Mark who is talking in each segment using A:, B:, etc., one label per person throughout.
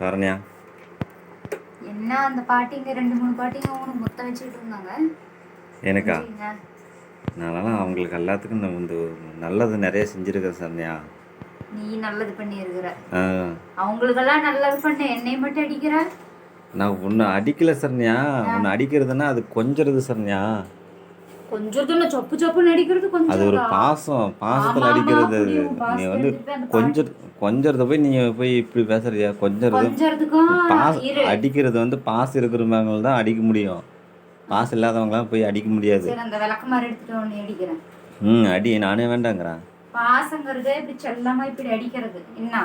A: சரண்யா.
B: என்ன அந்த பாட்டிங்க ரெண்டு மூணு பாட்டிங்க உனக்கு மொத்தம் வச்சுக்கிட்டு இருந்தாங்க.
A: எனக்கா. நான்லாம் அவங்களுக்கு எல்லாத்துக்கும் நான் வந்து நல்லது நிறைய செஞ்சுருக்கேன் சரண்யா.
B: நீ நல்லது பண்ணி இருக்கிற
A: ஆ,
B: அவங்களுக்கெல்லாம் நல்லது பண்ண என்னை மட்டும் அடிக்கிற?
A: நான் உன்னை அடிக்கல சரண்யா. உன்னை அடிக்கிறதுனா அது கொஞ்சறது சரண்யா.
B: கொஞ்சம் சொப்பு கொஞ்சம்
A: அது ஒரு பாசம் பாசத்தில்
B: புரியும்,
A: நீ வந்து கொஞ்சம் கொஞ்சறத போய் நீ போய் இப்படி பேசுறியா கொஞ்சறது பாஸ்
B: இரு.
A: அடிக்கிறது வந்து பாசம் இருக்கிறவங்க தான் அடிக்க முடியும். பாசம் இல்லாதவங்களாம் போய் அடிக்க முடியாது.
B: சரி அந்த விளக்கமாறு எடுத்துட்டு உன்னை அடிக்கிறேன்.
A: ம் அடி. நானே வேண்டாங்கிறேன்.
B: பாசங்கிறது இப்படி செல்லமா இப்படி அடிக்கிறது. என்ன?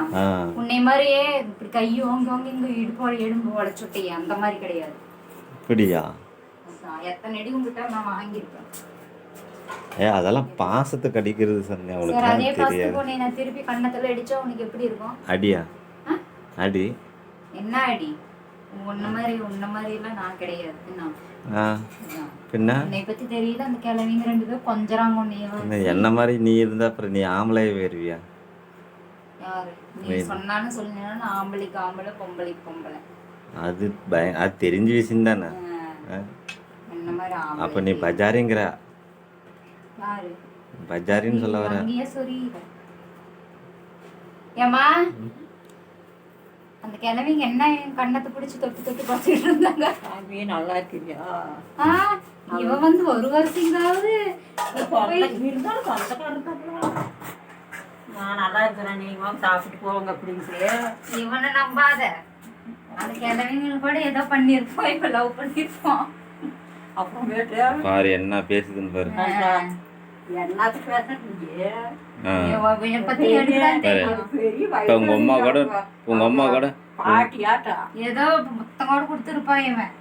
B: உன்னை மாதிரியே இப்படி கை ஓங்கி ஓங்கி இங்க இடுப்போட எலும்பு உடச்சுட்டையே அந்த மாதிரி கிடையாது.
A: இப்படியா
B: நான் எத்தனை அடி உங்ககிட்ட நான் வாங்கியிருப்பேன்
A: ஏ அதெல்லாம் பாசத்துக்கு அடிக்கிறது
B: சரி
A: உனக்கு
B: அதே பாசத்துக்கு உன்னை நான் திருப்பி கண்ணத்துல அடிச்சா உனக்கு எப்படி இருக்கும்?
A: அடியா? அடி?
B: என்ன அடி? உன்ன மாதிரி உன்ன மாதிரி எல்லாம் நான் கிடையாது. என்ன? பத்தி தெரியல அந்த கிழவிங்க ரெண்டு பேரும் கொஞ்சறாங்க உன்னைய.
A: என்ன மாதிரி நீ இருந்தா அப்புறம் நீ ஆம்பளை
B: யாரு? நீ நான் ஆம்பளைக்கு ஆம்பளை பொம்பளைக்கு பொம்பளை.
A: அது பய அது தெரிஞ்ச விஷயம் தானே
B: ஆ, என்ன மாதிரி ஆம்பளை
A: அப்போ நீ பஜாரிங்கிற. பஜாரின்னு சொல்ல வர.
B: ஏமா அந்த கிழவிங்க என்ன என் கண்ணத்தை பிடிச்சி தொட்டு தொட்டு பார்த்துட்டு இருந்தாங்க?
C: நல்லா இருக்கியா
B: ஆ, இவ வந்து ஒரு வருஷங்காவது.
C: நான் நல்லா இருக்கிறேன் நீங்க சாப்பிட்டு போங்க அப்படின்ட்டு.
B: இவனை நம்பாத. அந்த கிழவிங்க கூட ஏதோ பண்ணிருப்போம் இப்ப லவ் பண்ணிருப்போம்
A: பாரு என்ன பேசுதுன்னு பாரு. உங்க அம்மா கூட உங்க அம்மா கூட.
C: பாட்டியாட்டா?
B: ஏதோ மொத்தம் கூட கொடுத்துருப்பான் இவன்.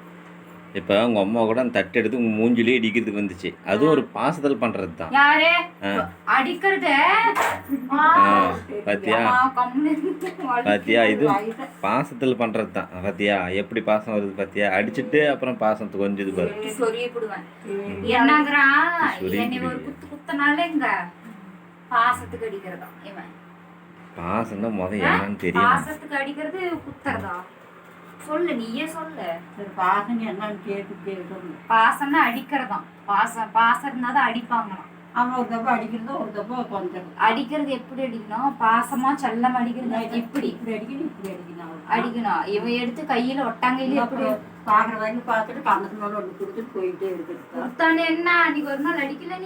A: இப்போ உங்க அம்மா கூட தட்டு எடுத்து உங்க மூஞ்சிலே இடிக்கிறதுக்கு வந்துச்சு. அதுவும் ஒரு பாசத்தில் பண்றது தான்.
B: அடிக்கிறது?
A: பாத்தியா. பாத்தியா? இது பாசத்தில் பண்றது தான் பாத்தியா? எப்படி பாசம் வருது பாத்தியா? அடிச்சிட்டு அப்புறம் பாரு.
B: ஒரு குத்து குத்தனால இங்க பாசத்துக்கு அடிக்கிறதா?
A: பாசம்னா முத என்னன்னு தெரியும்?
B: பாசத்துக்கு அடிக்கிறது குத்துறதா? சொல்லு நீயே சொல்லு.
C: பாசம் என்னன்னு கேட்டு கேட்கணும்
B: பாசம்னா அடிக்கிறதாம் பாசம் பாசம் இருந்தாதான் அடிப்பாங்களாம்.
C: அவன் ஒரு தப்பா அடிக்கிறது ஒரு தப்பா கொஞ்சம்
B: அடிக்கிறது எப்படி அடிக்கணும் பாசமா செல்லம் அடிக்கிறது இப்படி
C: இப்படி அடிக்கணும் இப்படி அடிக்கணும்.
B: அடிக்கணும். இவன் எடுத்து கையில ஒட்டாங்கையில எப்படி?
C: பாக்குற வரைக்கும் பார்த்துட்டு கண்ணத்து மேல ஒன்று கொடுத்துட்டு போயிட்டே இருக்குது
B: கொடுத்தானே என்ன? அன்னைக்கு ஒரு நாள் அடிக்கல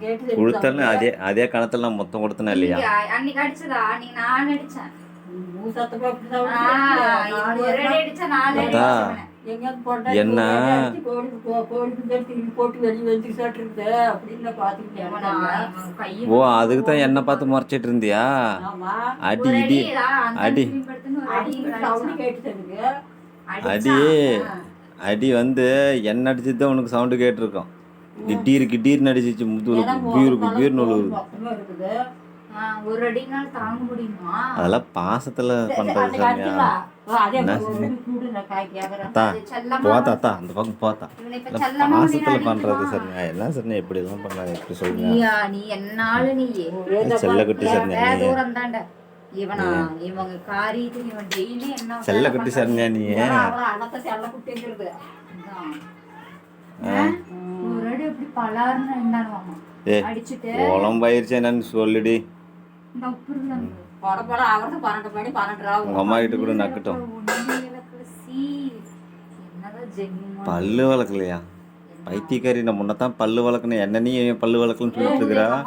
C: கேட்டு
A: கொடுத்தாலும் அதே அதே கணத்துல நான் மொத்தம் கொடுத்தனா இல்லையா?
B: அன்னைக்கு அடிச்சதா? அன்னைக்கு நான் அடிச்சேன்.
C: மூசத்தப்பா
B: ஆ, இது ஒரு
A: என்ன? ஓ அதுக்கு தான் என்ன பார்த்து முறைச்சிட்டு இருந்தியா?
C: ஆமா.
A: அடி இடி
B: அடி,
A: அடி.
B: அடி
A: வந்து என்ன அடிச்சது தான் உனக்கு சவுண்டு கேட்டிருக்கும். கிட்டீர் கிட்டீர்னு அடிச்சிச்சு முதுகுல குப்பீர் குப்பீர்னு
B: ஒரு அடினால தாங்க முடியுமா?
A: அதெல்லாம் பாசத்துல பண்றது சாமியா?
C: நான்
A: போத்தா அந்த பக்கம் போத்தா
B: அப்படின்னு
A: பண்றது? சரியா என்ன சரிண்ணா இப்படி எல்லாம் பண்ணாங்க இப்படி சொல்லுங்க
B: நீ என்னாலு நீ
A: செல்லக்குட்டி நீ நீ
C: அனத்தை செல்ல
B: இருந்தானுவாமா
A: ஏ
B: அடிச்சுட்டு
A: உடம்பாயிருச்சு என்னன்னு சொல்லுடி.
C: பட பட ஆகிறது பன்னெண்டு மணி பன்னெண்டு ஆகும்.
A: உங்க அம்மா கிட்ட கூட நக்கட்டும். பல்லு வளர்க்கலையா? பைத்தியக்காரி நான் முன்னதான் பல்லு வளர்க்கணும். என்ன நீ பல்லு வளர்க்கலன்னு சொல்லிட்டு இருக்கிறா
C: தான்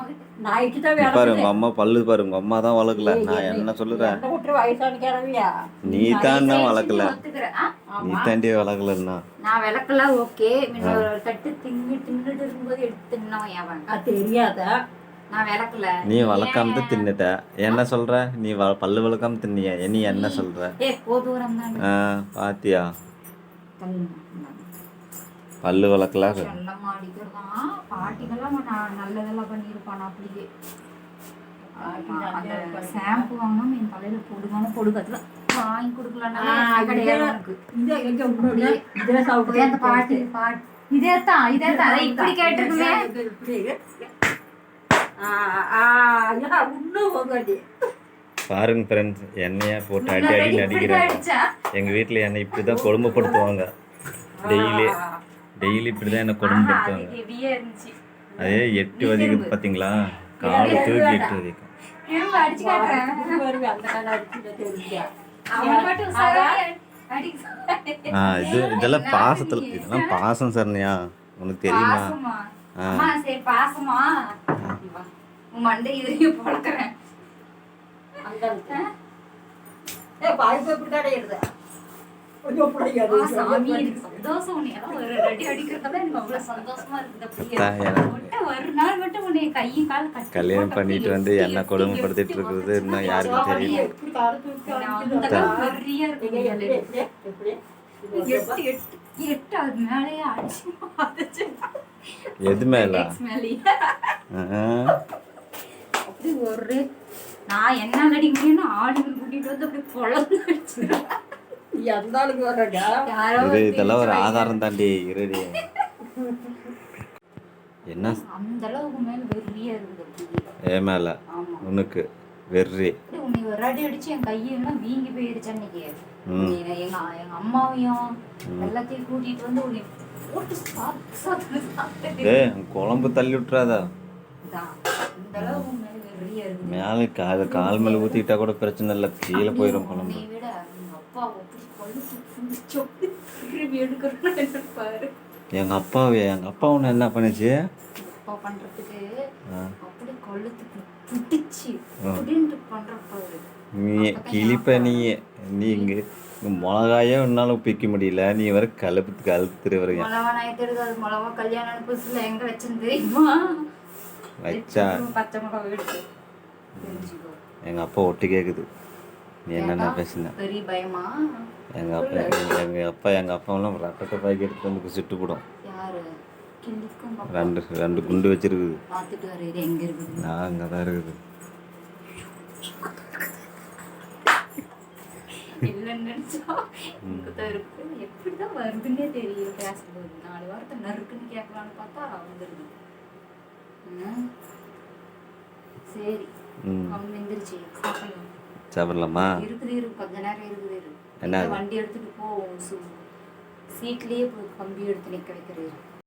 A: பாரு உங்க அம்மா பல்லு பாரு உங்க அம்மா தான் வளர்க்கல. நான் என்ன சொல்லுறேன்? நீ தான்
B: வயசாயிடுச்சுன்னு
A: வளர்க்கல? நீ தாண்டி வளர்க்கலன்னா.
B: நான் விளக்கல ஓகே. தட்டு தின்னு தின்னுட்டு இருக்கும்போது எடுத்து தின்னவன்
C: தெரியாத?
A: நீ வளர்க்காம தான் தின்னுட்ட. என்ன சொல்ற? நீ வ பல்லு வளர்க்காம தின்னிய. நீ என்ன சொல்ற? பாத்தியா? பல்லு வளர்க்கல
B: ஷாம்பு என் தலையில வாங்கி கொடுக்கலன்னா
C: இதே
B: பாட்டு பாட்டு. தான் இதே தான் இப்படி கேட்டிருக்குமே.
A: பாருங்க ஃப்ரெண்ட்ஸ் எண்ணெயை போட்டு அடி அடி நடிக்கிறாங்க
B: அடிச்சேன்
A: எங்கள் வீட்டில் என்னை இப்படி தான் கொடுமைப்படுத்துவாங்க. டெய்லி டெய்லி இப்படி தான் என்னை கொடுமைப்படுத்துவாங்க. அதே எட்டு வதிக்குது பார்த்தீங்களா காலை தூக்கி எட்டு வதிக்கும் இது இதெல்லாம் பாசத்தில் இதெல்லாம் பாசம் சரணியா உனக்கு தெரியுமா?
B: பாசமா? அம்மா சரி பாசமா. உன் மண்டை இதையும் பழக்கிறேன்
C: பாய்ப்பு எப்படி
B: கட்டி
A: கல்யாணம் பண்ணிட்டு வந்து
B: எட்டி
A: என்ன
B: எட்டி
A: கொடுமைப்படுத்திட்டு இருக்கிறது இன்னும் யாருக்கும் தெரியல
B: எட்டு எட்டு எட்டு அது மேலேயே அடிச்சு.
A: எது மேல?
B: அப்படி ஒரு நான் என்ன அடிக்க முடியும்னு ஆளுங்க கூட்டிட்டு வந்து அப்படி பொழந்து அடிச்சிருவேன்.
C: எந்த ஆளுக்கு வர்றடா
B: யாரோ
A: இது
B: ஒரு
A: இதெல்லாம் ஒரு ஆதாரம் தாண்டி இருடி. என்ன?
B: அந்த அளவுக்கு மேல வெறியா இருக்குது அப்படியே.
A: ஏ மேல?
B: ஆமா.
A: உனக்கு வெறி.
B: உன்னை ஒரு அடி அடிச்சு என் கையெல்லாம் வீங்கி போயிருச்சு அன்னைக்கு எங்க எங்க அம்மாவையும் எல்லாத்தையும் கூட்டிட்டு வந்து உன்னை
A: குழம்பு தள்ளி விட்டுறாதா.
B: மேல
A: மேலே கால் கால் மேலே ஊற்றிக்கிட்டா கூட பிரச்சனை இல்லை. கீழே போயிடும் குழம்பு.
B: உன்னை எங்க
A: அப்பாவே எங்கள் அப்பா ஒன்று என்ன பண்ணுச்சு?
B: அப்பா பண்றதுக்கு. அப்படி கொழுத்துக்கு பிடிச்சு அப்படின்ட்டு பண்ற பாரு
A: நீ கிளிப்ப நீ நீ இங்கே மிளகாயே ஒன்றாலும் பிக்க முடியல. நீ வர கழுப்பு கழுத்துட்டு வருங்க
B: மொளவா நான் தெரியாது மொளவா கல்யாணம் புதுசுல எங்க வச்சேன்னு தெரியுமா
A: வச்சா.
B: பச்சை மிளகா தெரிஞ்சுக்கோ.
A: எங்கள் அப்பா ஒட்டு கேட்குது நீ என்னென்ன பேசுன?
B: பெரிய பயமா?
A: எங்கள் அப்பா எங்கள் அப்பா எங்கள் அப்பாவெல்லாம் ரக்கத்தை பாக்கி எடுத்து வந்து சுட்டு போடும்.
B: யாரு.
A: ரெண்டு ரெண்டு குண்டு வச்சிருக்குது.
B: பார்த்துட்டு வர இது எங்க இருக்குது?
A: நான் அங்கே தான் இருக்குது
B: எப்படிதான் வருதுன்னே தெரியல. பேசும்போது நாலு வாரத்தை நறுக்குன்னு கேட்கலான்னு பார்த்தா வந்துருது. ம். சரி. அவங்க எந்திரிச்சு சாப்பிடலாம்.
A: சாப்பிடலாமா?
B: இருக்குது இருக்கு. கொஞ்ச நேரம் இருக்குது வண்டி எடுத்துட்டு போ சீட்லயே கம்பி எடுத்து நிக்க வைக்கிறது